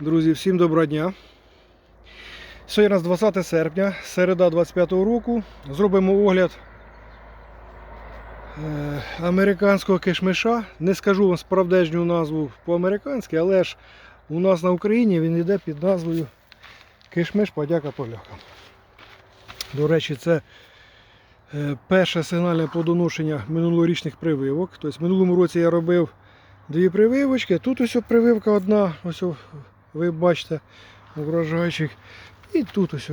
Друзі, всім доброго дня. Сьогодні у нас 20 серпня, середа 25 року. Зробимо огляд е, американського кишмиша. Не скажу вам справдежню назву по-американськи, але ж у нас на Україні він йде під назвою Кишмиш подяка полякам. До речі, це е, перше сигнальне плодоношення минулорічних прививок. Тобто в минулому році я робив дві прививочки. Тут ось прививка одна, ось ви бачите, врожайчик. І тут ось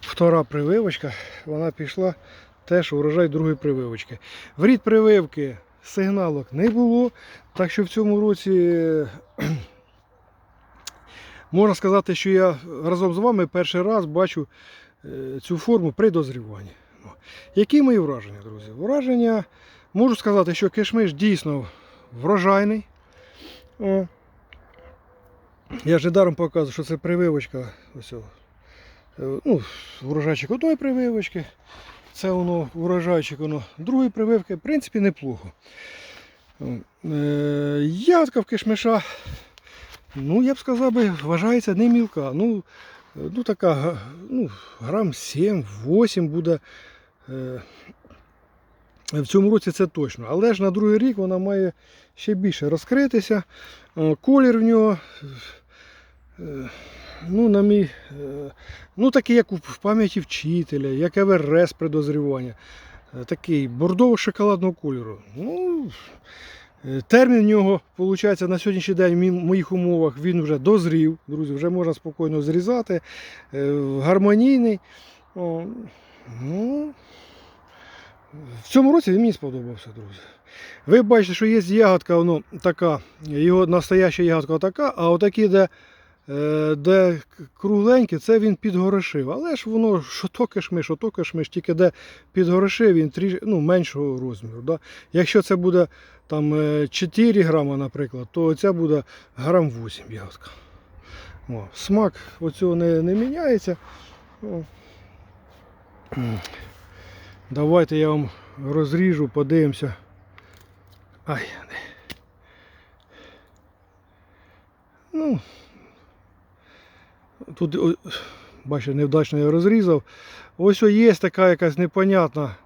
втора прививочка, вона пішла теж урожай другої прививочки. В рід прививки сигналок не було, так що в цьому році можна сказати, що я разом з вами перший раз бачу е, цю форму при дозріванні. Ну, Які мої враження, друзі? Враження, можу сказати, що кишмиш дійсно врожайний. Я ж недаром показую, що це прививочка. Ось. Е, ну, урожайчик одної прививочки. Це воно урожайчик воно другої прививки. В принципі, неплохо. Е, Ягодка в кишмиша, ну, я б сказав, би, вважається не мілка. Ну, е, ну така, ну, грам 7-8 буде. в цьому році це точно. Але ж на другий рік вона має ще більше розкритися. Колір в нього, ну, на мій, е, ну, такий, як в пам'яті вчителя, як Еверест при. Е, Такий бордово-шоколадного кольору. Ну, е, термін в нього, виходить, на сьогоднішній день в моїх умовах він вже дозрів. Друзі, вже можна спокійно зрізати. Е, Гармонійний. Ну, в цьому році він мені сподобався, друзі. Ви бачите, що є ягодка, воно така, його настояща ягодка така, а отакі, де, е, де кругленькі, це він підгорошив. Але ж воно що то кишмиш, що то кишмиш, тільки де підгорошив, він тріш, ну, меншого розміру. Да? Якщо це буде там, е, 4 грама, наприклад, то ця буде грам 8 ягодка. О, смак оцього не, не міняється. О. Давайте я вам розріжу, подивимося. Ай. Ну. Тут, бачите, невдачно я розрізав. Ось є така якась непонятна.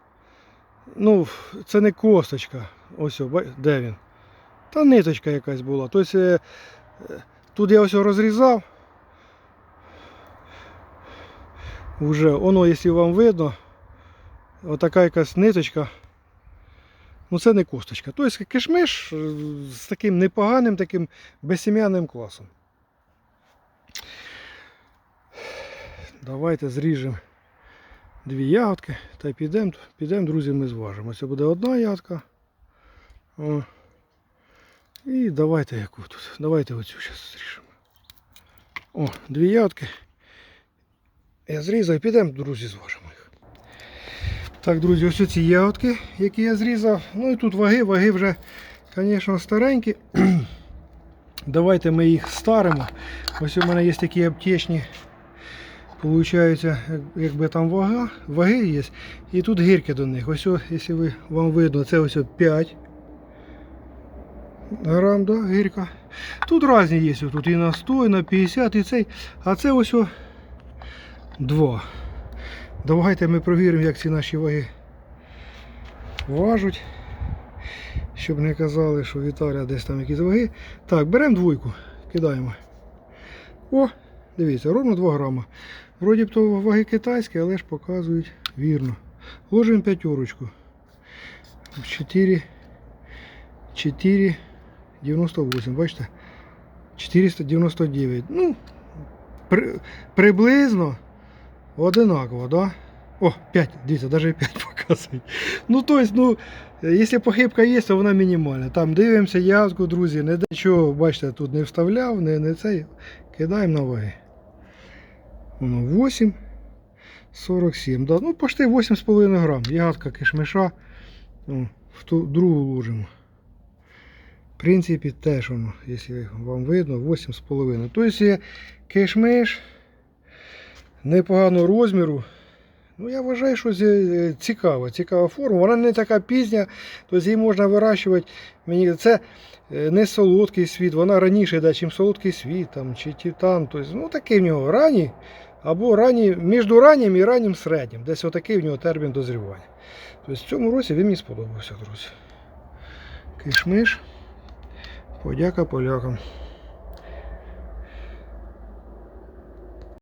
Ну, це не косточка. Ось, де він? Та ниточка якась була. Тобто, е, тут я ось розрізав. Уже, воно, якщо вам видно, отака якась ниточка. Ну це не косточка. Тобто кишмиш з таким непоганим, таким безсім'яним класом. Давайте зріжемо дві ягодки та підемо, підемо, друзі, ми зважимо. Це буде одна ягодка. О. І давайте яку тут. Давайте оцю зараз зріжемо. О, дві ягодки. Я зрізав і підемо, друзі, зважимо їх. Так, друзі, ось ці ягодки, які я зрізав. Ну і тут ваги, ваги вже, звісно, старенькі. Давайте ми їх старимо. Ось у мене є такі аптечні. Получається, якби там вага, ваги є. І тут гірки до них. Ось, якщо ви, вам видно, це ось 5 грам, да, гірка. Тут різні є. Тут і на 100, і на 50, і цей. А це ось 2. Давайте ми провіримо, як ці наші ваги важуть. Щоб не казали, що Віталя десь там якісь ваги. Так, беремо двойку, кидаємо. О, дивіться, ровно 2 грама. Вроді б то ваги китайські, але ж показують вірно. Ложимо п'ятерочку. 4, 4, 98, бачите? 499. Ну, при, приблизно одинаково, да? О, 5, дивіться, навіть 5 показують. Ну, то есть, ну, якщо похибка є, то вона мінімальна. Там дивимося язку, друзі, не де чого, бачите, тут не вставляв, не, не цей. Кидаємо на ваги. Воно 8, 47. Да. Ну, почти 8,5 грам. Ягодка кишмиша. В ту другу ложимо. В принципі, теж воно, якщо вам видно, 8,5. Тобто є кишмиш непоганого розміру. Ну, я вважаю, що е, цікава, цікава форма. Вона не така пізня, тобто її можна вирощувати. Мені це е, не солодкий світ, вона раніше йде, чим солодкий світ там, чи титан. Тобто, ну, такий в нього ранній, або ранній, між раннім і раннім середнім. Десь отакий в нього термін дозрівання. Тобто в цьому році він мені сподобався, друзі. Кишмиш. Подяка полякам.